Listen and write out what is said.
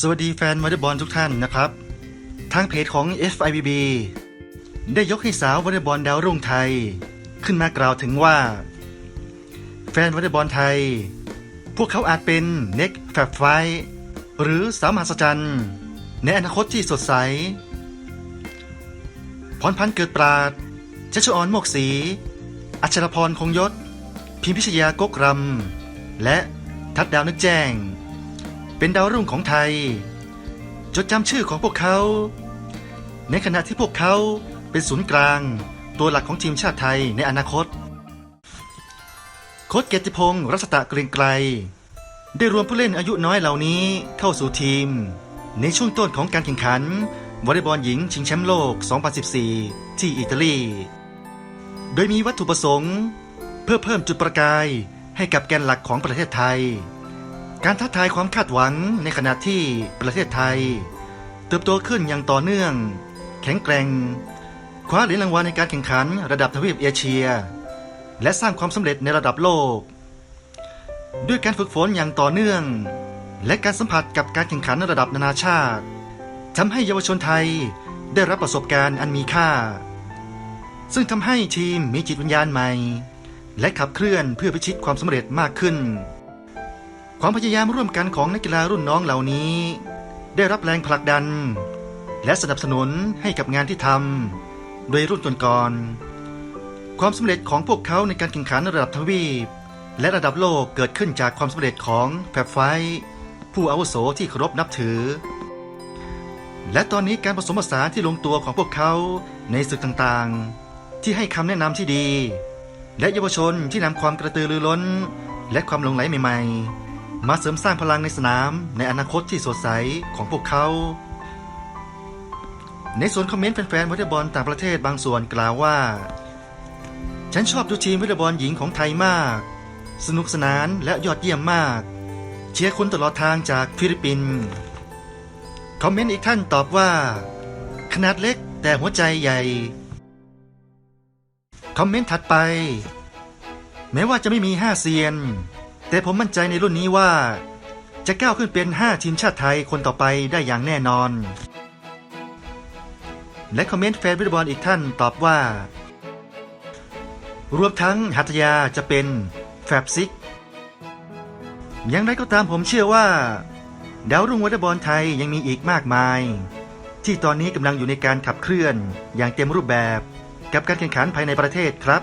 สวัสดีแฟนวอลเลย์บอลทุกท่านนะครับ ทางเพจของ FIBB ได้ยกให้สาววอลเลย์บอลดาวรุ่งไทย ขึ้นมากล่าวถึงว่า แฟนวอลเลย์บอลไทย พวกเขาอาจเป็นเน็กแฟบไฟหรือสาวมหัศจรรย์ในอนาคตที่สดใสพรพันธ์เกิดปราดชัชออนโมกศรีอัชรพรคงยศ พิมพิชยากกรำและทัดดาวนึกแจ้ง เป็นดาวรุ่งของไทย จดจำชื่อของพวกเขา ในขณะที่พวกเขาเป็นศูนย์กลาง ตัวหลักของทีมชาติไทยในอนาคต โค้ชเกียรติพงศ์รัศตะเกรียงไกรได้รวมผู้เล่นอายุน้อยเหล่านี้เข้าสู่ทีม ในช่วงต้นของการแข่งขันวอลเลย์บอลหญิงชิงแชมป์โลก 2014 ที่อิตาลี โดยมีวัตถุประสงค์ เพื่อเพิ่มจุดประกายให้กับแกนหลักของประเทศไทย การท้าทายความคาดหวังในขณะที่ประเทศไทย เติบโตขึ้นอย่างต่อเนื่อง แข็งแกร่ง คว้าเหรียญรางวัลในการแข่งขันระดับทวีปเอเชีย และสร้างความสำเร็จในระดับโลก ด้วยการฝึกฝนอย่างต่อเนื่อง และการสัมผัสกับการแข่งขันระดับนานาชาติทำให้เยาวชนไทยได้รับประสบการณ์อันมีค่า ซึ่งทำให้ทีมมีจิตวิญญาณใหม่ และขับเคลื่อนเพื่อพิชิตความสำเร็จมากขึ้น ความพยายามร่วมกันของนักกีฬารุ่นน้องเหล่านี้ ได้รับแรงผลักดัน และสนับสนุนให้กับงานที่ทำโดยรุ่นก่อนๆความสำเร็จของพวกเขาในการแข่งขันระดับทวีป และระดับโลกเกิดขึ้นจากความสำเร็จของแพบไฟ ผู้อาวุโสที่เคารพนับถือ และตอนนี้การผสมผสานที่ลงตัวของพวกเขาในศึกต่างๆ ที่ให้คำแนะนำที่ดี และเยาวชนที่นำความกระตือรือร้น และความหลงไหลใหม่ ๆ มาเสริมสร้างพลังในสนามในอนาคตที่สดใสของพวกเขา ในส่วนคอมเมนต์แฟนๆวอลเลย์บอลต่างประเทศบางส่วนกล่าวว่า ฉันชอบดูทีมวอลเลย์บอลหญิงของไทยมาก สนุกสนานและยอดเยี่ยมมาก เชียร์คุณตลอดทางจากฟิลิปปินส์คอมเมนต์อีกท่านตอบว่า ขนาดเล็กแต่หัวใจใหญ่ คอมเมนต์ถัดไป แม้ว่าจะไม่มี5เซียน แต่ผมมั่นใจในรุ่นนี้ว่า จะก้าวขึ้นเป็น 5 ทีมชาติไทยคนต่อไปได้อย่างแน่นอน และคอมเมนต์แฟนวอลบอลอีกท่านตอบว่า รวมทั้งหัตยาจะเป็นแฟบซิกอย่างไรก็ตามผมเชื่อว่า ดาวรุ่งวอลเลย์บอลไทยยังมีอีกมากมาย ที่ตอนนี้กำลังอยู่ในการขับเคลื่อนอย่างเต็มรูปแบบกับการแข่งขันภายในประเทศครับ